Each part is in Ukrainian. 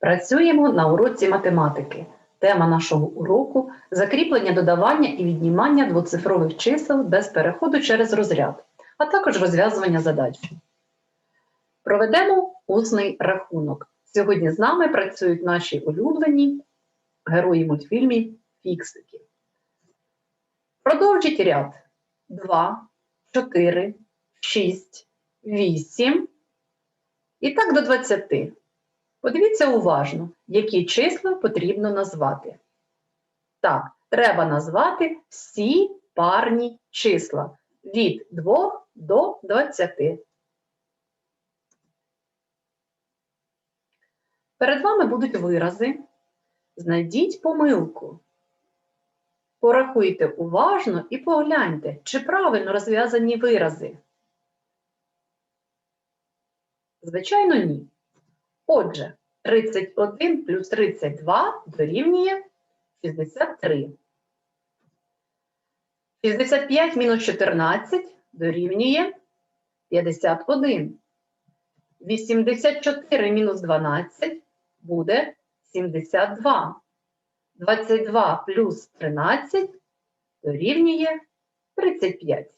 Працюємо на уроці математики. Тема нашого уроку закріплення додавання і віднімання двоцифрових чисел без переходу через розряд, а також розв'язування задач. Проведемо усний рахунок. Сьогодні з нами працюють наші улюблені герої мультфільмів Фіксики. Продовжіть ряд 2, 4, 6, 8 і так до 20. Подивіться уважно, які числа потрібно назвати. Так, треба назвати всі парні числа від 2 до 20. Перед вами будуть вирази. Знайдіть помилку. Порахуйте уважно і погляньте, чи правильно розв'язані вирази. Звичайно, ні. Отже, 31 плюс 32 дорівнює 63. 65 мінус 14 дорівнює 51. 84 мінус 12 буде 72. 22 плюс 13 дорівнює 35.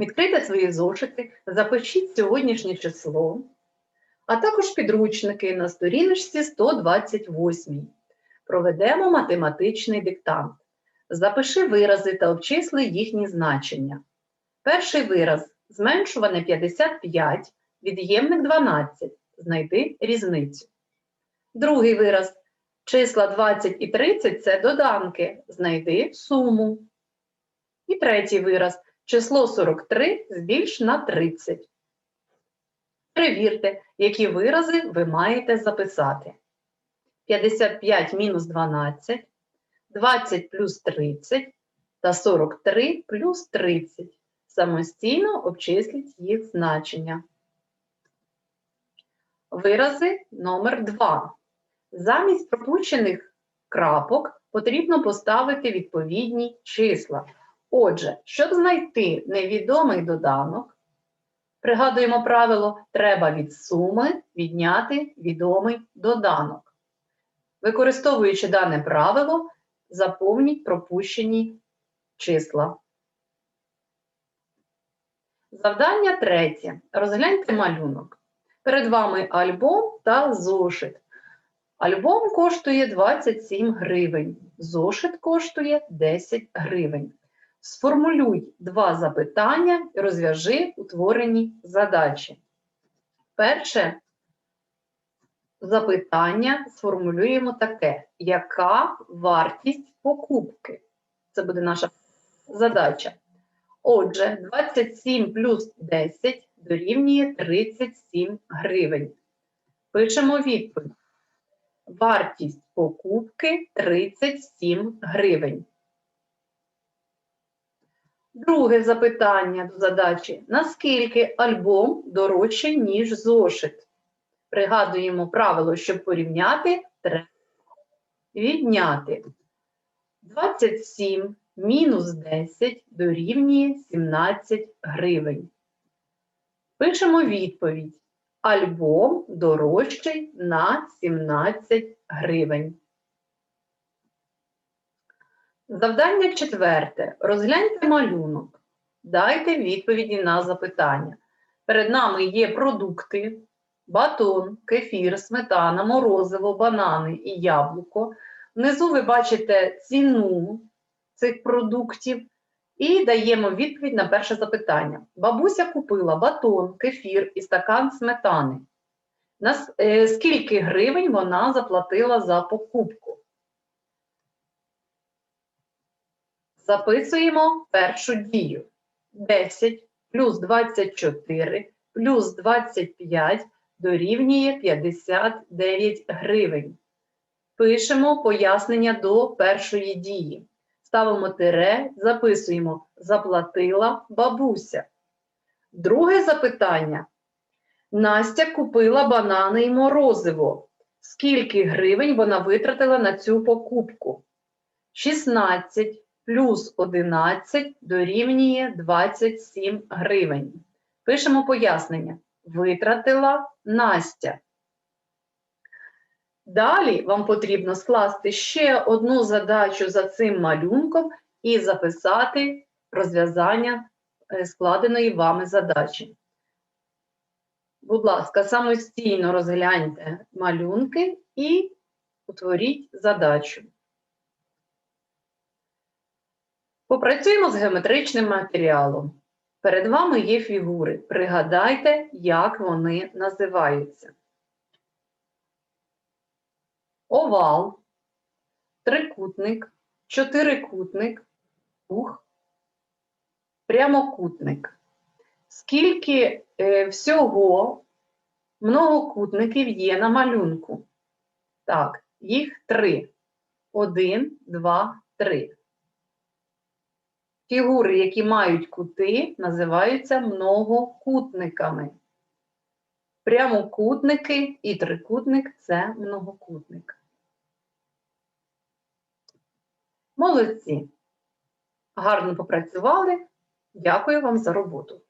Відкрийте свої зошити, запишіть сьогоднішнє число, а також підручники на сторіночці 128. Проведемо математичний диктант. Запиши вирази та обчисли їхні значення. Перший вираз зменшуване 55, від'ємник 12. Знайди різницю. Другий вираз числа 20 і 30 це доданки. Знайди суму. І третій вираз число 43 збільш на 30. Перевірте, які вирази ви маєте записати. 55 мінус 12, 20 плюс 30 та 43 плюс 30. Самостійно обчисліть їх значення. Вирази номер 2. Замість пропущених крапок потрібно поставити відповідні числа. Отже, щоб знайти невідомий доданок, пригадуємо правило, треба від суми відняти відомий доданок. Використовуючи дане правило, заповніть пропущені числа. Завдання третє. Розгляньте малюнок. Перед вами альбом та зошит. Альбом коштує 27 гривень, зошит коштує 10 гривень. Сформулюй два запитання і розв'яжи утворені задачі. Перше запитання сформулюємо таке: яка вартість покупки? Це буде наша задача. Отже, 27 плюс 10 дорівнює 37 гривень. Пишемо відповідь. Вартість покупки 37 гривень. Друге запитання до задачі. Наскільки альбом дорожчий, ніж зошит? Пригадуємо правило, щоб порівняти, треба відняти. 27 мінус 10 дорівнює 17 гривень. Пишемо відповідь. Альбом дорожчий на 17 гривень. Завдання четверте. Розгляньте малюнок. Дайте відповіді на запитання. Перед нами є продукти, батон, кефір, сметана, морозиво, банани і яблуко. Внизу ви бачите ціну цих продуктів і даємо відповідь на перше запитання. Бабуся купила батон, кефір і стакан сметани. На е, скільки гривень вона заплатила за покупку? Записуємо першу дію. 10 плюс 24 плюс 25 дорівнює 59 гривень. Пишемо пояснення до першої дії. Ставимо тире, записуємо заплатила бабуся. Друге запитання. Настя купила банани і морозиво. Скільки гривень вона витратила на цю покупку? 16 плюс 11 дорівнює 27 гривень. Пишемо пояснення. Витратила Настя. Далі вам потрібно скласти ще одну задачу за цим малюнком і записати розв'язання е, складеної вами задачі. Будь ласка, самостійно розгляньте малюнки і утворіть задачу. Попрацюємо з геометричним матеріалом. Перед вами є фігури. Пригадайте, як вони називаються. Овал, трикутник, чотирикутник, круг, прямокутник. Скільки е, всього многокутників є на малюнку? Так, їх три. Один, два, три. Фігури, які мають кути, називаються многокутниками. Прямокутники і трикутник це многокутник. Молодці. Гарно попрацювали. Дякую вам за роботу.